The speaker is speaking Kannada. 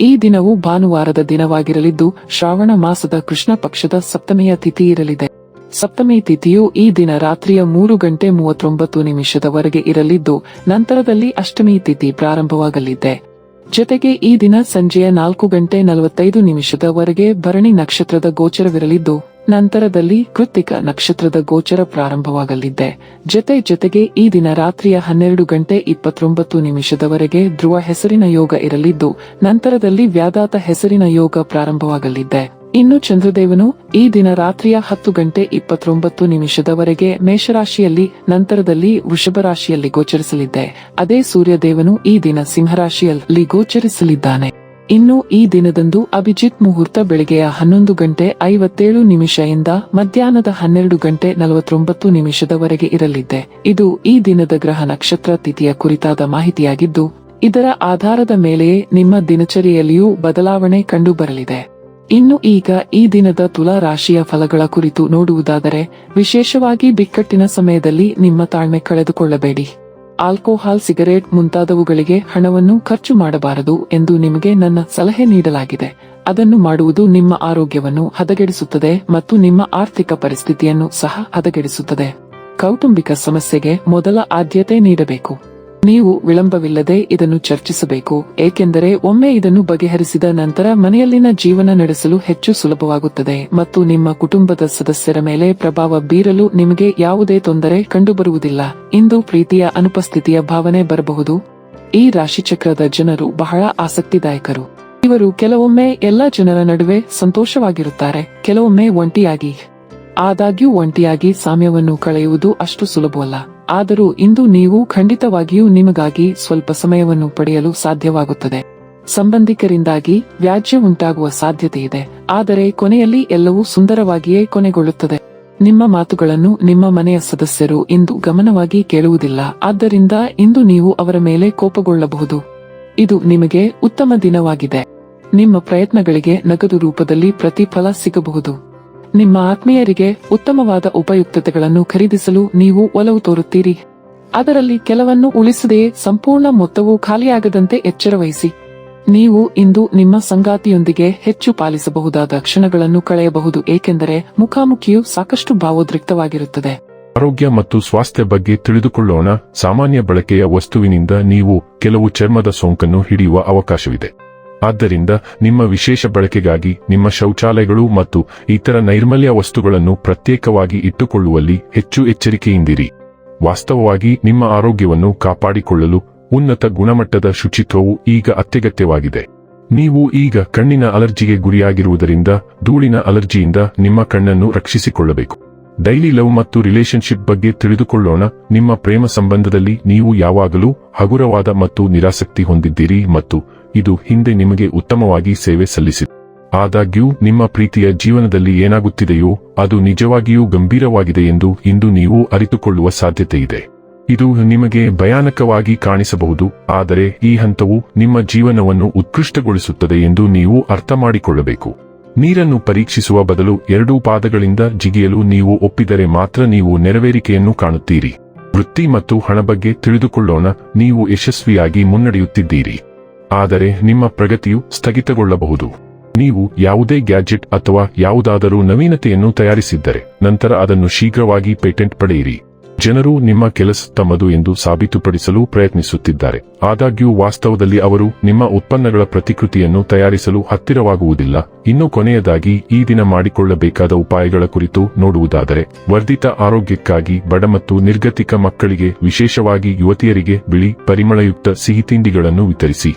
ಈ ದಿನವು ಭಾನುವಾರದ ದಿನವಾಗಿರಲಿದ್ದು ಶ್ರಾವಣ ಮಾಸದ ಕೃಷ್ಣ ಪಕ್ಷದ ಸಪ್ತಮಿಯ ತಿಥಿ ಇರಲಿದೆ. ಸಪ್ತಮಿ ತಿಥಿಯು ಈ ದಿನ ರಾತ್ರಿಯ ಮೂರು ಗಂಟೆ ಮೂವತ್ತೊಂಬತ್ತು ನಿಮಿಷದವರೆಗೆ ಇರಲಿದ್ದು, ನಂತರದಲ್ಲಿ ಅಷ್ಟಮಿ ತಿಥಿ ಪ್ರಾರಂಭವಾಗಲಿದೆ. ಜೊತೆಗೆ ಈ ದಿನ ಸಂಜೆಯ ನಾಲ್ಕು ಗಂಟೆ ನಲವತ್ತೈದು ನಿಮಿಷದವರೆಗೆ ಭರಣಿ ನಕ್ಷತ್ರದ ಗೋಚರವಿರಲಿದ್ದು ನಂತರದಲ್ಲಿ ಕೃತಿಕ ನಕ್ಷತ್ರದ ಗೋಚರ ಪ್ರಾರಂಭವಾಗಲಿದೆ. ಜೊತೆ ಜೊತೆಗೆ ಈ ದಿನ ರಾತ್ರಿಯ ಹನ್ನೆರಡು ಗಂಟೆ ಇಪ್ಪತ್ತೊಂಬತ್ತು ನಿಮಿಷದವರೆಗೆ ಧ್ರುವ ಹೆಸರಿನ ಯೋಗ ಇರಲಿದ್ದು, ನಂತರದಲ್ಲಿ ವ್ಯಾದಾತ ಹೆಸರಿನ ಯೋಗ ಪ್ರಾರಂಭವಾಗಲಿದೆ. ಇನ್ನು ಚಂದ್ರದೇವನು ಈ ದಿನ ರಾತ್ರಿಯ ಹತ್ತು ಗಂಟೆ ಇಪ್ಪತ್ತೊಂಬತ್ತು ನಿಮಿಷದವರೆಗೆ ಮೇಷರಾಶಿಯಲ್ಲಿ, ನಂತರದಲ್ಲಿ ವೃಷಭ ರಾಶಿಯಲ್ಲಿ ಗೋಚರಿಸಲಿದ್ದೆ ಅದೇ ಸೂರ್ಯದೇವನು ಈ ದಿನ ಸಿಂಹರಾಶಿಯಲ್ಲಿ ಗೋಚರಿಸಲಿದ್ದಾನೆ. ಇನ್ನು ಈ ದಿನದಂದು ಅಭಿಜಿತ್ ಮುಹೂರ್ತ ಬೆಳಗ್ಗೆಯ ಹನ್ನೊಂದು ಗಂಟೆ ಐವತ್ತೇಳು ನಿಮಿಷದಿಂದ ಮಧ್ಯಾಹ್ನದ ಹನ್ನೆರಡು ಗಂಟೆ ನಲವತ್ತೊಂಬತ್ತು ನಿಮಿಷದವರೆಗೆ ಇರಲಿದೆ. ಇದು ಈ ದಿನದ ಗ್ರಹ ನಕ್ಷತ್ರ ತಿಥಿಯ ಕುರಿತಾದ ಮಾಹಿತಿಯಾಗಿದ್ದು, ಇದರ ಆಧಾರದ ಮೇಲೆಯೇ ನಿಮ್ಮ ದಿನಚರಿಯಲ್ಲಿಯೂ ಬದಲಾವಣೆ ಕಂಡುಬರಲಿದೆ. ಇನ್ನು ಈಗ ಈ ದಿನದ ತುಲಾ ರಾಶಿಯ ಫಲಗಳ ಕುರಿತು ನೋಡುವುದಾದರೆ, ವಿಶೇಷವಾಗಿ ಬಿಕ್ಕಟ್ಟಿನ ಸಮಯದಲ್ಲಿ ನಿಮ್ಮ ತಾಳ್ಮೆ ಕಳೆದುಕೊಳ್ಳಬೇಡಿ. ಆಲ್ಕೋಹಾಲ್ ಸಿಗರೇಟ್ ಮುಂತಾದವುಗಳಿಗೆ ಹಣವನ್ನು ಖರ್ಚು ಮಾಡಬಾರದು ಎಂದು ನಿಮಗೆ ನನ್ನ ಸಲಹೆ ನೀಡಲಾಗಿದೆ. ಅದನ್ನು ಮಾಡುವುದು ನಿಮ್ಮ ಆರೋಗ್ಯವನ್ನು ಹದಗೆಡಿಸುತ್ತದೆ ಮತ್ತು ನಿಮ್ಮ ಆರ್ಥಿಕ ಪರಿಸ್ಥಿತಿಯನ್ನು ಸಹ ಹದಗೆಡಿಸುತ್ತದೆ. ಕೌಟುಂಬಿಕ ಸಮಸ್ಯೆಗೆ ಮೊದಲ ಆದ್ಯತೆ ನೀಡಬೇಕು. ನೀವು ವಿಳಂಬವಿಲ್ಲದೆ ಇದನ್ನು ಚರ್ಚಿಸಬೇಕು, ಏಕೆಂದರೆ ಒಮ್ಮೆ ಇದನ್ನು ಬಗೆಹರಿಸಿದ ನಂತರ ಮನೆಯಲ್ಲಿನ ಜೀವನ ನಡೆಸಲು ಹೆಚ್ಚು ಸುಲಭವಾಗುತ್ತದೆ ಮತ್ತು ನಿಮ್ಮ ಕುಟುಂಬದ ಸದಸ್ಯರ ಮೇಲೆ ಪ್ರಭಾವ ಬೀರಲು ನಿಮಗೆ ಯಾವುದೇ ತೊಂದರೆ ಕಂಡುಬರುವುದಿಲ್ಲ. ಇಂದು ಪ್ರೀತಿಯ ಅನುಪಸ್ಥಿತಿಯ ಭಾವನೆ ಬರಬಹುದು. ಈ ರಾಶಿಚಕ್ರದ ಜನರು ಬಹಳ ಆಸಕ್ತಿದಾಯಕರು. ಇವರು ಕೆಲವೊಮ್ಮೆ ಎಲ್ಲ ಜನರ ನಡುವೆ ಸಂತೋಷವಾಗಿರುತ್ತಾರೆ, ಕೆಲವೊಮ್ಮೆ ಒಂಟಿಯಾಗಿ. ಆದಾಗ್ಯೂ ಒಂಟಿಯಾಗಿ ಸಾಮ್ಯವನ್ನು ಕಳೆಯುವುದು ಅಷ್ಟು ಸುಲಭವಲ್ಲ. ಆದರೂ ಇಂದು ನೀವು ಖಂಡಿತವಾಗಿಯೂ ನಿಮಗಾಗಿ ಸ್ವಲ್ಪ ಸಮಯವನ್ನು ಪಡೆಯಲು ಸಾಧ್ಯವಾಗುತ್ತದೆ. ಸಂಬಂಧಿಕರಿಂದಾಗಿ ವ್ಯಾಜ್ಯ ಉಂಟಾಗುವ ಸಾಧ್ಯತೆ ಇದೆ. ಆದರೆ ಕೊನೆಯಲ್ಲಿ ಎಲ್ಲವೂ ಸುಂದರವಾಗಿಯೇ ಕೊನೆಗೊಳ್ಳುತ್ತದೆ. ನಿಮ್ಮ ಮಾತುಗಳನ್ನು ನಿಮ್ಮ ಮನೆಯ ಸದಸ್ಯರು ಇಂದು ಗಮನವಾಗಿ ಕೇಳುವುದಿಲ್ಲ. ಆದ್ದರಿಂದ ಇಂದು ನೀವು ಅವರ ಮೇಲೆ ಕೋಪಗೊಳ್ಳಬಹುದು. ಇದು ನಿಮಗೆ ಉತ್ತಮ ದಿನವಾಗಿದೆ. ನಿಮ್ಮ ಪ್ರಯತ್ನಗಳಿಗೆ ನಗದು ರೂಪದಲ್ಲಿ ಪ್ರತಿಫಲ ಸಿಗಬಹುದು. ನಿಮ್ಮ ಆತ್ಮೀಯರಿಗೆ ಉತ್ತಮವಾದ ಉಪಯುಕ್ತತೆಗಳನ್ನು ಖರೀದಿಸಲು ನೀವು ಒಲವು ತೋರುತ್ತೀರಿ. ಅದರಲ್ಲಿ ಕೆಲವನ್ನು ಉಳಿಸದೆಯೇ ಸಂಪೂರ್ಣ ಮೊತ್ತವು ಖಾಲಿಯಾಗದಂತೆ ಎಚ್ಚರವಹಿಸಿ. ನೀವು ಇಂದು ನಿಮ್ಮ ಸಂಗಾತಿಯೊಂದಿಗೆ ಹೆಚ್ಚು ಪಾಲಿಸಬಹುದಾದ ಕ್ಷಣಗಳನ್ನು ಕಳೆಯಬಹುದು, ಏಕೆಂದರೆ ಮುಖಾಮುಖಿಯು ಸಾಕಷ್ಟು ಭಾವೋದ್ರಿಕ್ತವಾಗಿರುತ್ತದೆ. ಆರೋಗ್ಯ ಮತ್ತು ಸ್ವಾಸ್ಥ್ಯ ಬಗ್ಗೆ ತಿಳಿದುಕೊಳ್ಳೋಣ. ಸಾಮಾನ್ಯ ಬಳಕೆಯ ವಸ್ತುವಿನಿಂದ ನೀವು ಕೆಲವು ಚರ್ಮದ ಸೋಂಕನ್ನು ಹಿಡಿಯುವ ಅವಕಾಶವಿದೆ. ಆದ್ದರಿಂದ ನಿಮ್ಮ ವಿಶೇಷ ಬಳಕೆಗಾಗಿ ನಿಮ್ಮ ಶೌಚಾಲಯಗಳು ಮತ್ತು ಇತರ ನೈರ್ಮಲ್ಯ ವಸ್ತುಗಳನ್ನು ಪ್ರತ್ಯೇಕವಾಗಿ ಇಟ್ಟುಕೊಳ್ಳುವಲ್ಲಿ ಹೆಚ್ಚು ಎಚ್ಚರಿಕೆಯಿಂದಿರಿ. ವಾಸ್ತವವಾಗಿ ನಿಮ್ಮ ಆರೋಗ್ಯವನ್ನು ಕಾಪಾಡಿಕೊಳ್ಳಲು ಉನ್ನತ ಗುಣಮಟ್ಟದ ಶುಚಿತ್ವವು ಈಗ ಅತ್ಯಗತ್ಯವಾಗಿದೆ. ನೀವು ಈಗ ಕಣ್ಣಿನ ಅಲರ್ಜಿಗೆ ಗುರಿಯಾಗಿರುವುದರಿಂದ ಧೂಳಿನ ಅಲರ್ಜಿಯಿಂದ ನಿಮ್ಮ ಕಣ್ಣನ್ನು ರಕ್ಷಿಸಿಕೊಳ್ಳಬೇಕು. ಡೈಲಿ ಲವ್ ಮತ್ತು ರಿಲೇಶನ್ಶಿಪ್ ಬಗ್ಗೆ ತಿಳಿದುಕೊಳ್ಳೋಣ. ನಿಮ್ಮ ಪ್ರೇಮ ಸಂಬಂಧದಲ್ಲಿ ನೀವು ಯಾವಾಗಲೂ ಹಗುರವಾದ ಮತ್ತು ನಿರಾಸಕ್ತಿ ಹೊಂದಿದ್ದೀರಿ ಮತ್ತು ಇದು ಹಿಂದೆ ನಿಮಗೆ ಉತ್ತಮವಾಗಿ ಸೇವೆ ಸಲ್ಲಿಸಿತು ಆದಾಗ್ಯೂ, ನಿಮ್ಮ ಪ್ರೀತಿಯ ಜೀವನದಲ್ಲಿ ಏನಾಗುತ್ತಿದೆಯೋ, ಅದು ನಿಜವಾಗಿಯೂ ಗಂಭೀರವಾಗಿದೆ ಎಂದು ಇಂದು ನೀವು ಅರಿತುಕೊಳ್ಳುವ ಸಾಧ್ಯತೆಯಿದೆ ಇದು. ನಿಮಗೆ ಭಯಾನಕವಾಗಿ ಕಾಣಿಸಬಹುದು, ಆದರೆ ಈ ಹಂತವು ನಿಮ್ಮ ಜೀವನವನ್ನು ಉತ್ಕೃಷ್ಟಗೊಳಿಸುತ್ತದೆ ಎಂದು ನೀವು ಅರ್ಥ ಮಾಡಿಕೊಳ್ಳಬೇಕು ನೀರನ್ನು ಪರೀಕ್ಷಿಸುವ ಬದಲು ಎರಡೂ ಪಾದಗಳಿಂದ ಜಿಗಿಯಲು ನೀವು ಒಪ್ಪಿದರೆ ಮಾತ್ರ ನೀವು ನೆರವೇರಿಕೆಯನ್ನು ಕಾಣುತ್ತೀರಿ. ವೃತ್ತಿ ಮತ್ತು ಹಣ ಬಗ್ಗೆ ತಿಳಿದುಕೊಳ್ಳೋಣ, ನೀವು ಯಶಸ್ವಿಯಾಗಿ ಮುನ್ನಡೆಯುತ್ತಿದ್ದೀರಿ. ಆದರೆ ನಿಮ್ಮ ಪ್ರಗತಿಯು ಸ್ಥಗಿತಗೊಳ್ಳಬಹುದು. ನೀವು ಯಾವುದೇ ಗ್ಯಾಜೆಟ್ ಅಥವಾ ಯಾವುದಾದರೂ ನವೀನತೆಯನ್ನು ತಯಾರಿಸಿದ್ದರೆ ನಂತರ ಅದನ್ನು ಶೀಘ್ರವಾಗಿ ಪೇಟೆಂಟ್ ಪಡೆಯಿರಿ. ಜನರು ನಿಮ್ಮ ಕೆಲಸ ತಮ್ಮದು ಎಂದು ಸಾಬೀತುಪಡಿಸಲು ಪ್ರಯತ್ನಿಸುತ್ತಿದ್ದಾರೆ. ಆದಾಗ್ಯೂ ವಾಸ್ತವದಲ್ಲಿ ಅವರು ನಿಮ್ಮ ಉತ್ಪನ್ನಗಳ ಪ್ರತಿಕೃತಿಯನ್ನು ತಯಾರಿಸಲು ಹತ್ತಿರವಾಗುವುದಿಲ್ಲ. ಇನ್ನು ಕೊನೆಯದಾಗಿ ಈ ದಿನ ಮಾಡಿಕೊಳ್ಳಬೇಕಾದ ಉಪಾಯಗಳ ಕುರಿತು ನೋಡುವುದಾದರೆ, ವರ್ಧಿತ ಆರೋಗ್ಯಕ್ಕಾಗಿ ಬಡ ಮತ್ತು ನಿರ್ಗತಿಕ ಮಕ್ಕಳಿಗೆ ವಿಶೇಷವಾಗಿ ಯುವತಿಯರಿಗೆ ಬಿಳಿ, ಪರಿಮಳಯುಕ್ತ ಸಿಹಿತಿಂಡಿಗಳನ್ನು ವಿತರಿಸಿ.